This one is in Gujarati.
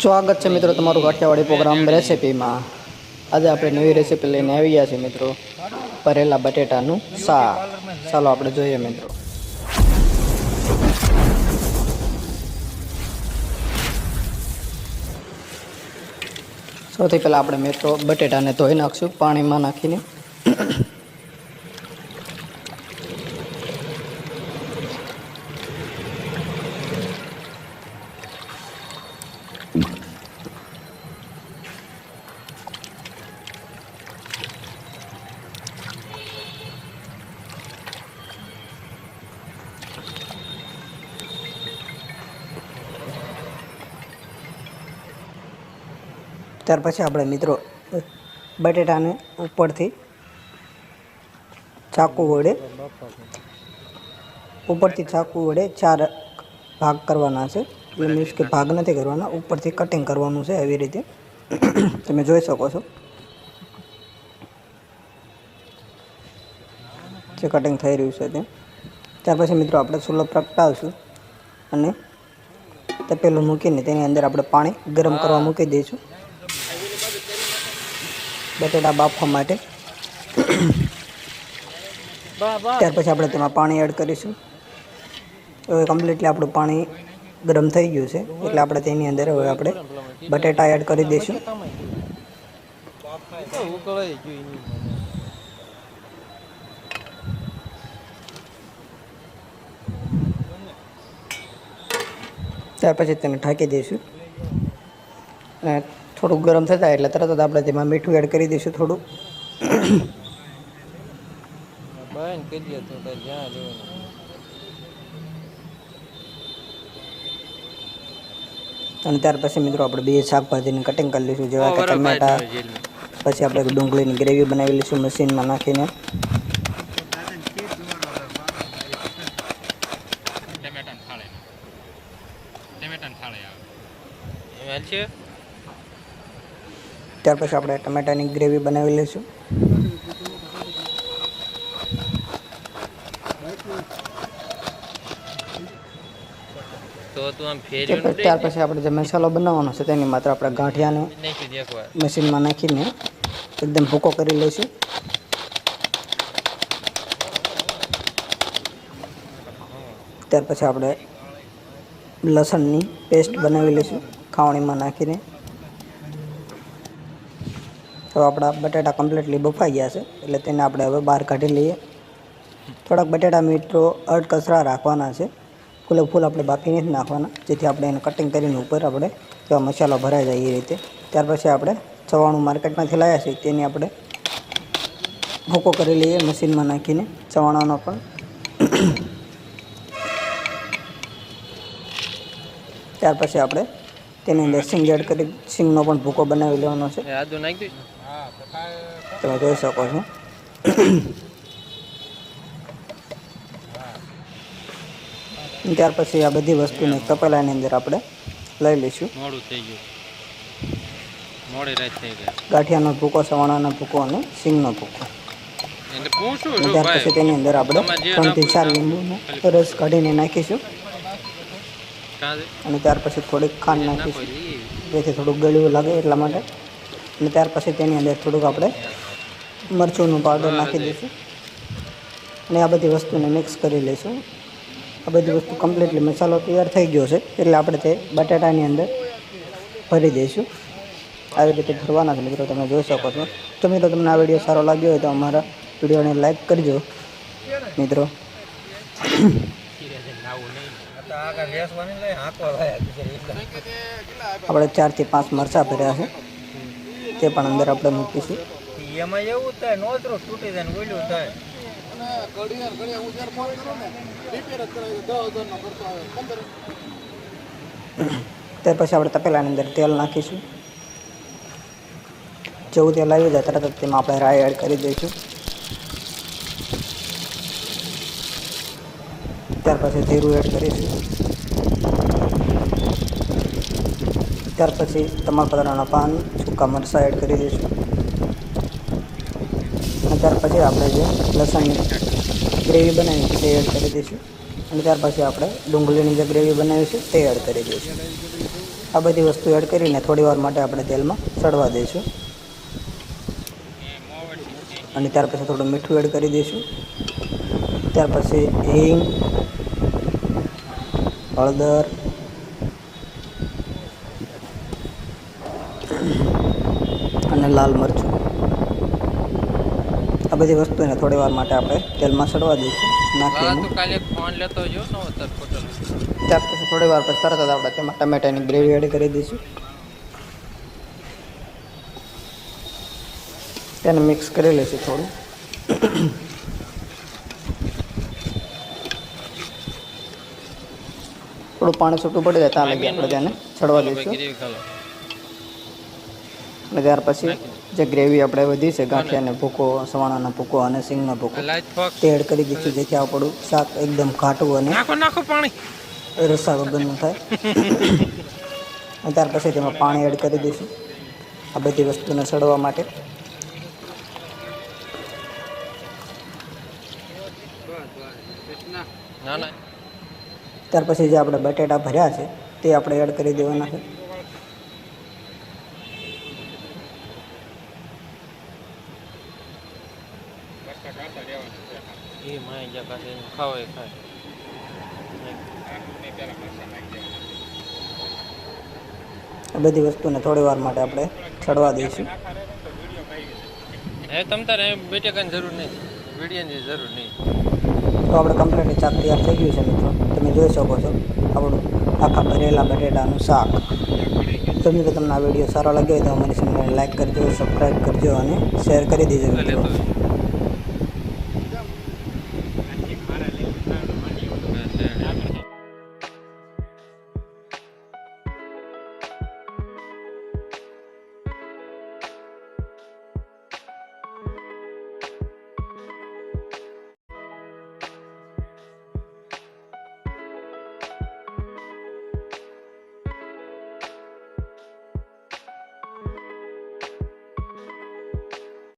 સ્વાગત છે મિત્રો તમારું કાઠિયાવાડી પ્રોગ્રામ રેસિપીમાં આજે આપણે નવી રેસીપી લઈને આવી ગયા છીએ મિત્રો. ભરેલા બટેટાનું શાક. ચાલો આપણે જોઈએ મિત્રો. સૌથી પહેલાં આપણે મિત્રો બટેટાને ધોઈ નાખશું, પાણીમાં નાખીને. ત્યાર પછી આપણે મિત્રો બટેટાને ઉપરથી ચાકુ વડે ઉપરથી ચાકુ વડે ચાર ભાગ કરવાના છે. એટલે મીન્સ કે ભાગ નથી કરવાના, ઉપરથી કટિંગ કરવાનું છે એવી રીતે. તમે જોઈ શકો છો. જે કટિંગ થઈ રહ્યું છે તે. ત્યાર પછી મિત્રો આપણે ચૂલો પ્રગટાવીશું અને તપેલું મૂકીને તેની અંદર આપણે પાણી ગરમ કરવા મૂકી દઈશું. બટેટા બાફવા માટે. ત્યાર પછી આપણે તેમાં પાણી એડ કરીશું. હવે કમ્પ્લીટલી આપણું પાણી ગરમ થઈ ગયું છે, એટલે આપણે તેની અંદર હવે આપણે બટેટા એડ કરી દઈશું. ત્યાર પછી તેને ઢાંકી દઈશું. થોડુંક ગરમ થતા એટલે તરત જ આપણે તેમાં મીઠું એડ કરી દઈશું થોડું અને ત્યાર પછી મિત્રો આપણે બે શાકભાજીની કટિંગ કરી લઈશું જેવા કે ટમેટા પછી આપણે ડુંગળીની ગ્રેવી બનાવી લઈશું મશીનમાં નાખીને. ટમેટાને થાળે. ટમેટાને થાળે આવે. છે? ત્યાર પછી આપણે ટમેટાની ગ્રેવી બનાવી લઈશું. ત્યાર પછી આપણે જે મસાલો બનાવવાનો છે તેની માત્ર આપણે ગાંઠિયાને મશીનમાં નાખીને એકદમ ભૂકો કરી લઈશું. ત્યાર પછી આપણે લસણની પેસ્ટ બનાવી લઈશું ખાવણીમાં નાખીને. તો આપણા બટાટા કમ્પ્લીટલી બફાઈ ગયા છે. એટલે તેને આપણે હવે બહાર કાઢી લઈએ. થોડાક બટાટા મિત્રો અડકસરા રાખવાના છે. ફૂલે ફૂલ આપણે બાકી નથી નાખવાના. જેથી આપણે એને કટિંગ કરીને ઉપર આપણે એવા મસાલો ભરાઈ જાય એ રીતે. ત્યાર પછી આપણે ચવાણું માર્કેટમાંથી લાવ્યા છે. તેની આપણે ભૂકો કરી લઈએ મશીનમાં નાખીને ચવાણાનો પણ. ત્યાર પછી આપણે તેની અંદર સિંગ એડ કરી, સિંગનો પણ ભૂકો બનાવી લેવાનો છે. તમે જોઈ શકો છો ત્યાર પછી આ બધી વસ્તુને તપેલાની અંદર આપણે લઈ લઈશું મોડું થઈ ગયું મોડી રાત થઈ ગઈ ગાંઠિયાનો ભૂકો સવાણાનો ભૂકો અને સિંગનો ભૂકો ત્યાર પછી તેની અંદર આપણે ત્રણથી ચાર લીંબુનો રસ કાઢીને નાખીશું અને ત્યાર પછી થોડીક ખાંડ નાખીશું જેથી થોડુંક ગળ્યું લાગે એટલા માટે અને ત્યાર પછી તેની અંદર થોડુંક આપણે મરચુંનું પાવડર નાખી દઈશું. અને આ બધી વસ્તુને મિક્સ કરી લઈશું. આ બધી વસ્તુ કમ્પ્લીટલી મસાલો તૈયાર થઈ ગયો છે એટલે આપણે તે બટાટાની અંદર ભરી દઈશું. આવી રીતે ભરવાના છે મિત્રો તમે જોઈ શકો છો. તો મિત્રો તમને આ વીડિયો સારો લાગ્યો હોય તો અમારા વિડીયોને લાઈક કરજો. મિત્રો. આપણે ચારથી પાંચ મરચાં ભર્યા છે. તે પણ અંદર આપણે મૂકીશું. એમાં એવું થાય નોતરું તૂટી જાય ને ઓલું થાય. ત્યાર પછી આપણે તપેલાની અંદર તેલ નાખીશું. જેવું તેલ આવી જાય તરત જ તેમાં આપણે રાઈ એડ કરી દઈશું. ત્યાર પછી જીરું એડ કરીશું. ત્યાર પછી તમાલપત્રના પાન સૂકા મરચાં એડ કરી દઈશું. અને ત્યાર પછી આપણે જે લસણની ગ્રેવી બનાવી છે તે એડ કરી દઈશું. અને ત્યાર પછી આપણે ડુંગળીની જે ગ્રેવી બનાવી છે તે એડ કરી દઈશું. આ બધી વસ્તુ એડ કરીને થોડી વાર માટે આપણે તેલમાં ચડવા દઈશું. અને ત્યાર પછી થોડું મીઠું એડ કરી દઈશું. ત્યાર પછી હિંગ, હળદર અને લાલ મરચું. આ બધી વસ્તુને થોડી વાર માટે આપણે તેલમાં સડવા દઈશું નાખીને ફોન લેતો જો ત્યાર પછી થોડી વાર પછી તરત જ આપણે તેમાં ટમેટાની ગ્રેવી એડ કરી દઈશું. તેને મિક્સ કરી લઈશું થોડું. થોડું પાણી છૂટું પડી જાય ત્યાં લગી આપણે તેને ચડવા દઈશું. અને ત્યાર પછી જે ગ્રેવી આપણે વધી છે ગાંઠિયાને ભૂકો સવાણાનો ભૂકો અને સિંગનો ભૂકો તે એડ કરી દઈશું જેથી આપણું શાક એકદમ ઘાટું અને નાખો નાખો પાણી. રસા વગરનું થાય. અને ત્યાર પછી તેમાં પાણી એડ કરી દઈશું આ બધી વસ્તુને સડવા માટે. ત્યાર પછી જે આપણે બટેટા ભર્યા છે તે આપણે એડ કરી દેવાના છે. માય ખાય બધી વસ્તુને થોડી વાર માટે આપણે ચડવા દઈશું. એ તમ તારે બેટે જરૂર નહીં. વિડીયોની જરૂર નહીં. તો આપણે કમ્પ્લીટ શાક તૈયાર થઈ ગયું છે મિત્રો. તમે જોઈ શકો છો આપણું આખા ભરેલા બટેટાનું શાક. તો મિત્રો તમને આ વીડિયો સારો લાગ્યો હોય તો અમારી ચેનલને લાઈક કરજો સબસ્ક્રાઈબ કરજો અને શેર કરી દેજો મિત્રો.